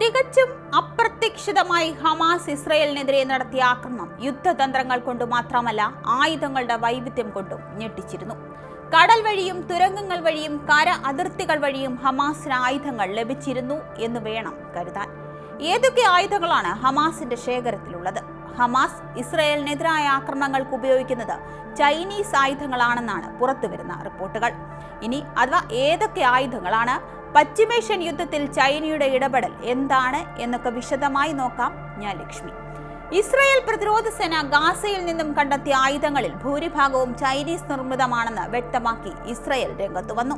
തികച്ചും അപ്രത്യക്ഷിതമായി ഹമാസ് ഇസ്രയേലിനെതിരെ നടത്തിയ ആക്രമണം യുദ്ധതന്ത്രങ്ങൾ കൊണ്ട് മാത്രമല്ല ആയുധങ്ങളുടെ വൈവിധ്യം കൊണ്ടും ഞെട്ടിച്ചിരുന്നു. കടൽ വഴിയും തുരങ്കങ്ങൾ വഴിയും കര അതിർത്തികൾ വഴിയും ഹമാസിന് ആയുധങ്ങൾ ലഭിച്ചിരുന്നു എന്ന് വേണം കരുതാൻ. ഏതൊക്കെ ആയുധങ്ങളാണ് ഹമാസിന്റെ ശേഖരത്തിലുള്ളത്? ഹമാസ് ഇസ്രയേലിനെതിരായ ആക്രമണങ്ങൾക്ക് ഉപയോഗിക്കുന്നത് ചൈനീസ് ആയുധങ്ങളാണെന്നാണ് പുറത്തുവരുന്ന റിപ്പോർട്ടുകൾ. ഇനി അഥവാ ഏതൊക്കെ ആയുധങ്ങളാണ് പശ്ചിമേഷ്യൻ യുദ്ധത്തിൽ ചൈനയുടെ ഇടപെടൽ എന്താണ് എന്നൊക്കെ വിശദമായി നോക്കാം ഞാൻ ലക്ഷ്മി. ഇസ്രായേൽ പ്രതിരോധ സേന ഗാസയിൽ നിന്നും കണ്ടെത്തിയ ആയുധങ്ങളിൽ ഭൂരിഭാഗവും ചൈനീസ് നിർമ്മിതമാണെന്ന് വ്യക്തമാക്കി ഇസ്രായേൽ രംഗത്ത് വന്നു.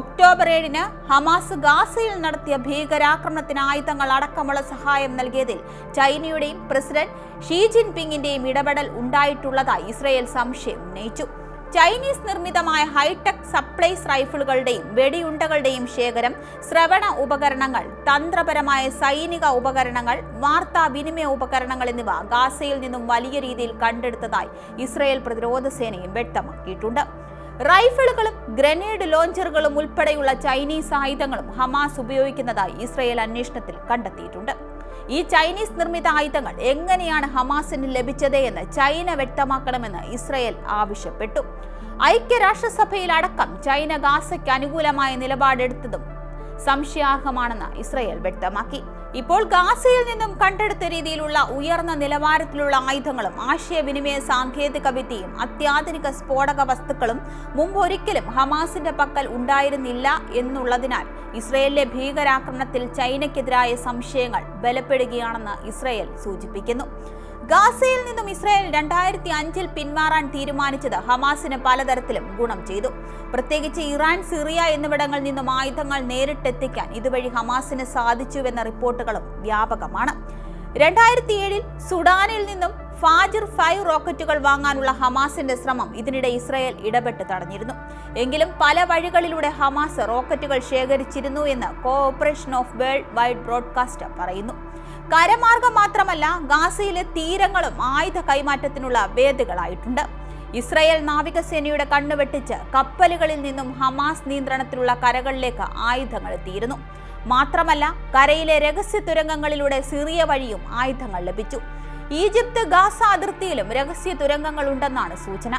ഒക്ടോബർ ഏഴിന് ഹമാസ് ഗാസയിൽ നടത്തിയ ഭീകരാക്രമണത്തിന് ആയുധങ്ങൾ അടക്കമുള്ള സഹായം നൽകിയതിൽ ചൈനയുടെയും പ്രസിഡന്റ് ഷീ ജിൻപിങ്ങിന്റെയും ഇടപെടൽ ഉണ്ടായിട്ടുള്ളതായി ഇസ്രായേൽ സംശയം ഉന്നയിച്ചു. ചൈനീസ് നിർമ്മിതമായ ഹൈടെക് സപ്ലൈസ് റൈഫിളുകളുടെയും വെടിയുണ്ടകളുടെയും ശേഖരം ശ്രവണ ഉപകരണങ്ങൾ തന്ത്രപരമായ സൈനിക ഉപകരണങ്ങൾ വാർത്താവിനിമയ ഉപകരണങ്ങൾ എന്നിവ ഗാസയിൽ നിന്നും വലിയ രീതിയിൽ കണ്ടെടുത്തതായി ഇസ്രയേൽ പ്രതിരോധ സേനയും വ്യക്തമാക്കിയിട്ടുണ്ട്. റൈഫിളുകളും ഗ്രനേഡ് ലോഞ്ചറുകളും ഉൾപ്പെടെയുള്ള ചൈനീസ് ആയുധങ്ങളും ഹമാസ് ഉപയോഗിക്കുന്നതായി ഇസ്രയേൽ അന്വേഷണത്തിൽ കണ്ടെത്തിയിട്ടുണ്ട്. ഈ ചൈനീസ് നിർമ്മിത ആയുധങ്ങൾ എങ്ങനെയാണ് ഹമാസിന് ലഭിച്ചത് എന്ന് ചൈന വ്യക്തമാക്കണമെന്ന് ഇസ്രായേൽ ആവശ്യപ്പെട്ടു. ഐക്യരാഷ്ട്രസഭയിൽ അടക്കം ചൈന ഗാസയ്ക്ക് അനുകൂലമായ നിലപാടെടുത്തതും സംശയാർഹമാണെന്ന് ഇസ്രയേൽ വ്യക്തമാക്കി. ഇപ്പോൾ ഗാസയിൽ നിന്നും കണ്ടെടുത്ത രീതിയിലുള്ള ഉയർന്ന നിലവാരത്തിലുള്ള ആയുധങ്ങളും ആശയവിനിമയ സാങ്കേതിക വിദ്യയും അത്യാധുനിക സ്ഫോടക വസ്തുക്കളും മുമ്പൊരിക്കലും ഹമാസിന്റെ പക്കൽ ഉണ്ടായിരുന്നില്ല എന്നുള്ളതിനാൽ ഇസ്രയേലിലെ ഭീകരാക്രമണത്തിൽ ചൈനയ്ക്കെതിരായ സംശയങ്ങൾ ബലപ്പെടുകയാണെന്ന് ഇസ്രയേൽ സൂചിപ്പിക്കുന്നു. ഗാസയിൽ നിന്നും ഇസ്രായേൽ രണ്ടായിരത്തി അഞ്ചിൽ പിന്മാറാൻ തീരുമാനിച്ചത് ഹമാസിന് പലതരത്തിലും ഗുണം ചെയ്തു. പ്രത്യേകിച്ച് ഇറാൻ സിറിയ എന്നിവിടങ്ങളിൽ നിന്നും ആയുധങ്ങൾ നേരിട്ടെത്തിക്കാൻ ഇതുവഴി ഹമാസിന് സാധിച്ചുവെന്ന റിപ്പോർട്ടുകളും വ്യാപകമാണ്. രണ്ടായിരത്തി ഏഴിൽ സുഡാനിൽ നിന്നും ഫാജിർ ഫൈവ് റോക്കറ്റുകൾ വാങ്ങാനുള്ള ഹമാസിന്റെ ശ്രമം ഇതിനിടെ ഇസ്രായേൽ ഇടപെട്ട് തടഞ്ഞിരുന്നു. എങ്കിലും പല വഴികളിലൂടെ ഹമാസ് റോക്കറ്റുകൾ ശേഖരിച്ചിരുന്നു എന്ന് cooperation of world wide broadcast പറയുന്നു. കരമാർഗം മാത്രമല്ല ഗാസയിലെ തീരങ്ങളും ആയുധ കൈമാറ്റത്തിനുള്ള വേദികളായിട്ടുണ്ട്. ഇസ്രായേൽ നാവികസേനയുടെ കണ്ണുവെട്ടിച്ച് കപ്പലുകളിൽ നിന്നും ഹമാസ് നിയന്ത്രണത്തിലുള്ള കരകളിലേക്ക് ആയുധങ്ങൾ എത്തിയിരുന്നു. മാത്രമല്ല കരയിലെ രഹസ്യ തുരങ്കങ്ങളിലൂടെ സിറിയ വഴിയും ആയുധങ്ങൾ ലഭിച്ചു. ഈജിപ്ത് ഗാസ അതിർത്തിയിലും രഹസ്യ തുരങ്കങ്ങൾ ഉണ്ടെന്നാണ് സൂചന.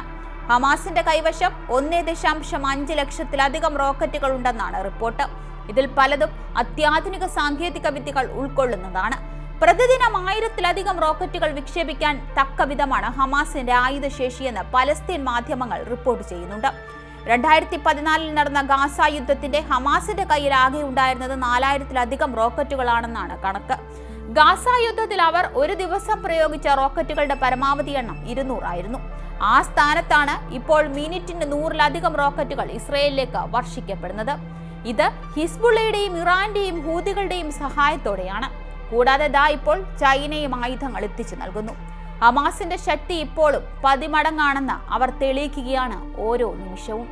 ഹമാസിന്റെ കൈവശം ഒന്നേ ദശാംശം അഞ്ച് ലക്ഷത്തിലധികം റോക്കറ്റുകൾ ഉണ്ടെന്നാണ് റിപ്പോർട്ട്. ഇതിൽ പലതും അത്യാധുനിക സാങ്കേതിക വിദ്യകൾ ഉൾക്കൊള്ളുന്നതാണ്. പ്രതിദിനം ആയിരത്തിലധികം റോക്കറ്റുകൾ വിക്ഷേപിക്കാൻ തക്ക വിധമാണ് ഹമാസിന്റെ ആയുധശേഷിയെന്ന് പലസ്തീൻ മാധ്യമങ്ങൾ റിപ്പോർട്ട് ചെയ്യുന്നുണ്ട്. രണ്ടായിരത്തി പതിനാലിൽ നടന്ന ഗാസ യുദ്ധത്തിന്റെ ഹമാസിന്റെ കയ്യിൽ ആകെ ഉണ്ടായിരുന്നത് നാലായിരത്തിലധികം റോക്കറ്റുകളാണെന്നാണ് കണക്ക്. ഗാസ യുദ്ധത്തിൽ അവർ ഒരു ദിവസം പ്രയോഗിച്ച റോക്കറ്റുകളുടെ പരമാവധി എണ്ണം ഇരുന്നൂറായിരുന്നു. ആ സ്ഥാനത്താണ് ഇപ്പോൾ മിനിറ്റിന് നൂറിലധികം റോക്കറ്റുകൾ ഇസ്രയേലിലേക്ക് വർഷിക്കപ്പെടുന്നത്. ഇത് ഹിസ്ബുള്ളയുടെയും ഇറാന്റെയും ഹൂതികളുടെയും സഹായത്തോടെയാണ്. കൂടാതെ ദാ ഇപ്പോൾ ചൈനയും ആയുധങ്ങൾ എത്തിച്ചു നൽകുന്നു. ഹമാസിന്റെ ശക്തി ഇപ്പോഴും പതിമടങ്ങാണെന്ന് അവർ തെളിയിക്കുകയാണ് ഓരോ നിമിഷവും.